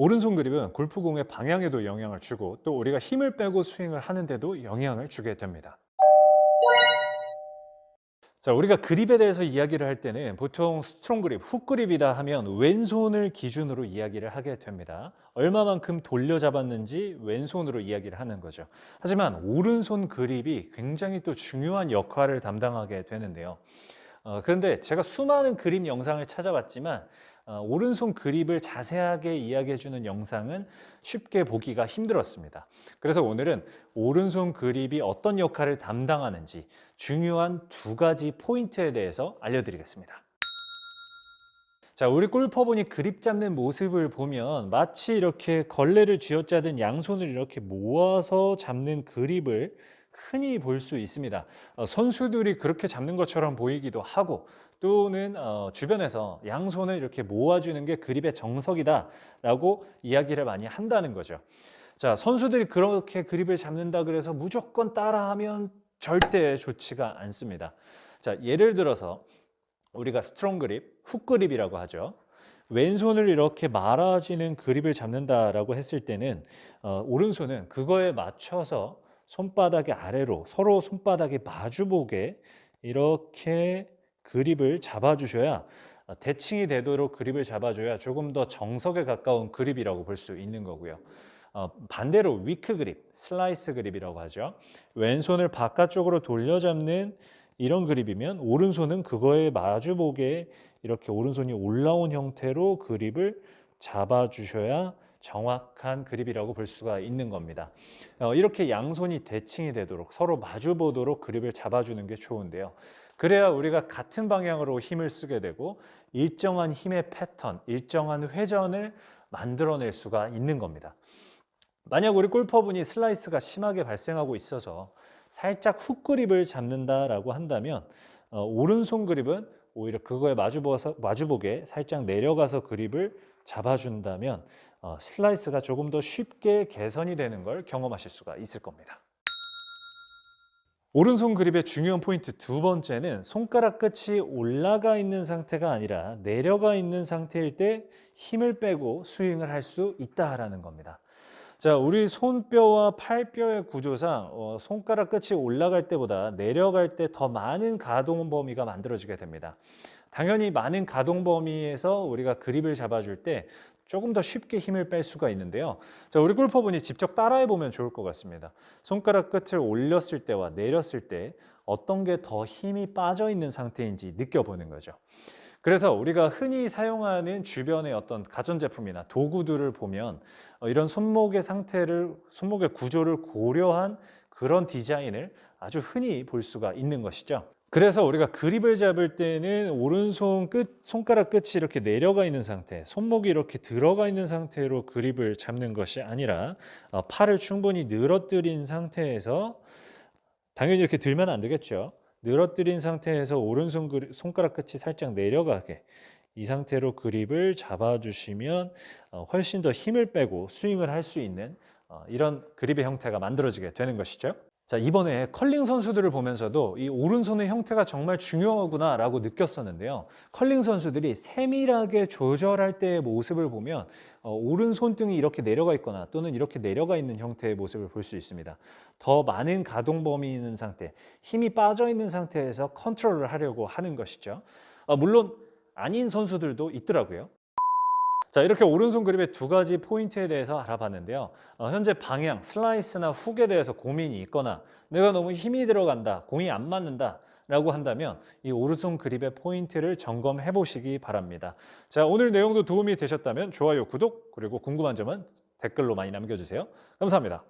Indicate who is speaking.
Speaker 1: 오른손 그립은 골프공의 방향에도 영향을 주고 또 우리가 힘을 빼고 스윙을 하는데도 영향을 주게 됩니다. 자, 우리가 그립에 대해서 이야기를 할 때는 보통 스트롱 그립, 훅 그립이다 하면 왼손을 기준으로 이야기를 하게 됩니다. 얼마만큼 돌려 잡았는지 왼손으로 이야기를 하는 거죠. 하지만 오른손 그립이 굉장히 또 중요한 역할을 담당하게 되는데요. 어, 그런데 제가 수많은 그립 영상을 찾아봤지만 어, 오른손 그립을 자세하게 이야기해주는 영상은 쉽게 보기가 힘들었습니다. 그래서 오늘은 오른손 그립이 어떤 역할을 담당하는지 중요한 두 가지 포인트에 대해서 알려드리겠습니다. 자, 우리 골퍼분이 그립 잡는 모습을 보면 마치 이렇게 걸레를 쥐어짜든 양손을 이렇게 모아서 잡는 그립을 흔히 볼 수 있습니다. 어, 선수들이 그렇게 잡는 것처럼 보이기도 하고 또는 어, 주변에서 양손을 이렇게 모아주는 게 그립의 정석이다라고 이야기를 많이 한다는 거죠. 자, 선수들이 그렇게 그립을 잡는다 그래서 무조건 따라하면 절대 좋지가 않습니다. 자, 예를 들어서 우리가 스트롱 그립, 훅 그립이라고 하죠. 왼손을 이렇게 말아지는 그립을 잡는다라고 했을 때는 어, 오른손은 그거에 맞춰서 손바닥의 아래로 서로 손바닥이 마주보게 이렇게 그립을 잡아주셔야 어, 대칭이 되도록 그립을 잡아줘야 조금 더 정석에 가까운 그립이라고 볼 수 있는 거고요. 어, 반대로 위크 그립, 슬라이스 그립이라고 하죠. 왼손을 바깥쪽으로 돌려잡는 이런 그립이면 오른손은 그거에 마주보게 이렇게 오른손이 올라온 형태로 그립을 잡아주셔야 정확한 그립이라고 볼 수가 있는 겁니다. 어, 이렇게 양손이 대칭이 되도록 서로 마주 보도록 그립을 잡아주는 게 좋은데요. 그래야 우리가 같은 방향으로 힘을 쓰게 되고 일정한 힘의 패턴, 일정한 회전을 만들어낼 수가 있는 겁니다. 만약 우리 골퍼분이 슬라이스가 심하게 발생하고 있어서 살짝 훅 그립을 잡는다라고 한다면 어, 오른손 그립은 오히려 그거에 마주보서, 마주보게 살짝 내려가서 그립을 잡아준다면 어, 슬라이스가 조금 더 쉽게 개선이 되는 걸 경험하실 수가 있을 겁니다. 오른손 그립의 중요한 포인트 두 번째는 손가락 끝이 올라가 있는 상태가 아니라 내려가 있는 상태일 때 힘을 빼고 스윙을 할 수 있다라는 겁니다. 자, 우리 손뼈와 팔뼈의 구조상 어, 손가락 끝이 올라갈 때보다 내려갈 때 더 많은 가동 범위가 만들어지게 됩니다. 당연히 많은 가동 범위에서 우리가 그립을 잡아줄 때 조금 더 쉽게 힘을 뺄 수가 있는데요. 자, 우리 골퍼분이 직접 따라해 보면 좋을 것 같습니다. 손가락 끝을 올렸을 때와 내렸을 때 어떤 게 더 힘이 빠져 있는 상태인지 느껴보는 거죠. 그래서 우리가 흔히 사용하는 주변의 어떤 가전제품이나 도구들을 보면 어, 이런 손목의 상태를, 손목의 구조를 고려한 그런 디자인을 아주 흔히 볼 수가 있는 것이죠. 그래서 우리가 그립을 잡을 때는 오른손 끝, 손가락 끝이 이렇게 내려가 있는 상태, 손목이 이렇게 들어가 있는 상태로 그립을 잡는 것이 아니라 어, 팔을 충분히 늘어뜨린 상태에서 당연히 이렇게 들면 안 되겠죠. 늘어뜨린 상태에서 오른손 그립, 손가락 끝이 살짝 내려가게 이 상태로 그립을 잡아주시면 어, 훨씬 더 힘을 빼고 스윙을 할 수 있는 어, 이런 그립의 형태가 만들어지게 되는 것이죠. 자, 이번에 컬링 선수들을 보면서도 이 오른손의 형태가 정말 중요하구나라고 느꼈었는데요. 컬링 선수들이 세밀하게 조절할 때의 모습을 보면 어, 오른손등이 이렇게 내려가 있거나 또는 이렇게 내려가 있는 형태의 모습을 볼 수 있습니다. 더 많은 가동 범위 있는 상태, 힘이 빠져 있는 상태에서 컨트롤을 하려고 하는 것이죠. 어, 물론 아닌 선수들도 있더라고요. 자 이렇게 오른손 그립의 두 가지 포인트에 대해서 알아봤는데요. 어, 현재 방향, 슬라이스나 훅에 대해서 고민이 있거나 내가 너무 힘이 들어간다, 공이 안 맞는다 라고 한다면 이 오른손 그립의 포인트를 점검해 보시기 바랍니다. 자 오늘 내용도 도움이 되셨다면 좋아요, 구독 그리고 궁금한 점은 댓글로 많이 남겨주세요. 감사합니다.